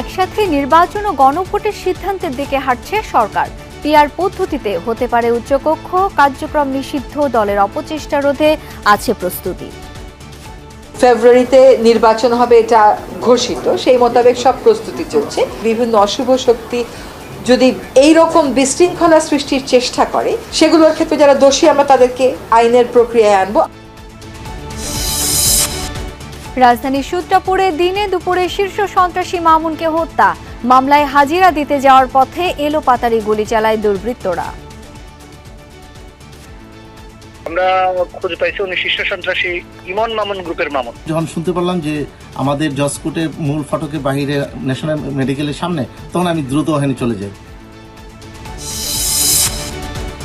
একসাথে নির্বাচন ও গণভোটের সিদ্ধান্তের দিকে হাঁটছে সরকার। পিআর পদ্ধতিতে হতে পারে উচ্চকক্ষ, কার্যক্রম নিষিদ্ধ, দলের অপচেষ্টা রোধে আছে প্রস্তুতি। ফেব্রুয়ারিতে নির্বাচন হবে এটা ঘোষিত, সেই মোতাবেক সব প্রস্তুতি চলছে। বিভিন্ন অশুভ শক্তি যদি এই রকম বিশৃঙ্খলা সৃষ্টির চেষ্টা করে, সেগুলোর ক্ষেত্রে যারা দোষী, আমরা তাদেরকে আইনের প্রক্রিয়ায় আনব। রাজধানীর সূত্রাপুরে দিনে দুপুরে শীর্ষ সন্ত্রাসী মামুনকে হত্যা। মামলায় হাজিরা দিতে যাওয়ার পথে এলো পাতারি গুলি চালায় দুর্বৃত্তরা। আমরা খোঁজ পাইছি উনি শীর্ষ সন্ত্রাসী ইমন মামুন গ্রুপের মামুন। যখন শুনতে পারলাম যে আমাদের মূল ফটকের বাহিরে ন্যাশনাল মেডিকেলের সামনে তখন আমি দ্রুত ওখানে চলে যাই।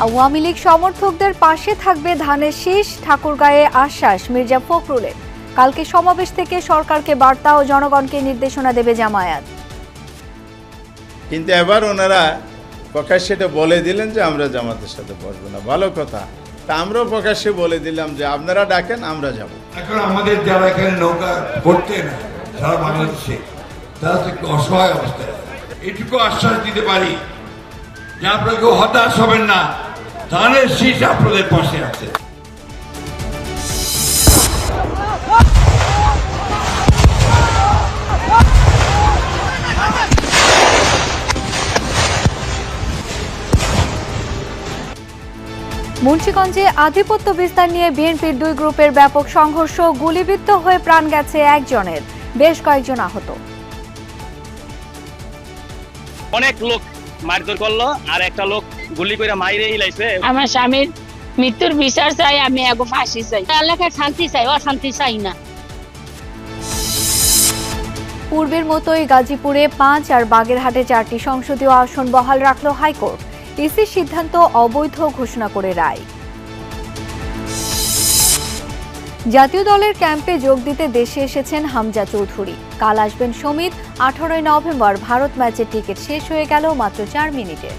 আওয়ামী লীগ সমর্থকদের পাশে থাকবে ধানের শীষ ঠাকুরগাঁয়ে আশ্বাস মির্জা ফখরুলের। কালকে সমাবেশ থেকে সরকারকে বার্তা ও জনগণকে নির্দেশনা দেবে জামায়াত। কিন্তু এবার ওনারা প্রকাশ্যে এটা বলে দিলেন যে আমরা জামাতের সাথে বসবো না। ভালো কথা। তা আমরাও প্রকাশ্যে বলে দিলাম যে আপনারা ডাকেন আমরা যাব। এখন আমাদের যারা এখানে নৌকা করতে না সারা বাংলাদেশে তারা তো একটু অসহায় অবস্থায় এটুকু আশ্বাস দিতে পারি যে আপনারা কেউ হতাশ হবেন না। ধানের শীষ আপনাদের পাশে আছে। মুন্সিগঞ্জে আধিপত্য বিস্তার নিয়ে বিএনপির দুই গ্রুপের ব্যাপক সংঘর্ষ গুলিবিদ্ধ হয়ে প্রাণ গেছে একজনের। বেশ কয়েকজন আহত। অনেক লোক মারধর করল আর একটা লোক গুলি করে মাইরে ইলাইছে। আমার স্বামীর মৃত্যুর বিচার চাই আমি এগো ফাঁসি চাই। এলাকায় শান্তি চাই অশান্তি চাই না। পূর্বের মতোই গাজীপুরে পাঁচ আর বাগেরহাটে চারটি সংসদীয় আসন বহাল রাখল হাইকোর্ট। ইসির সিদ্ধান্ত অবৈধ ঘোষণা করে রায়। জাতীয় দলের ক্যাম্পে যোগ দিতে দেশে এসেছেন হামজা চৌধুরী। কাল আসবেন সমিত আঠারোই নভেম্বর ভারত ম্যাচের টিকিট শেষ হয়ে গেল মাত্র চার মিনিটে।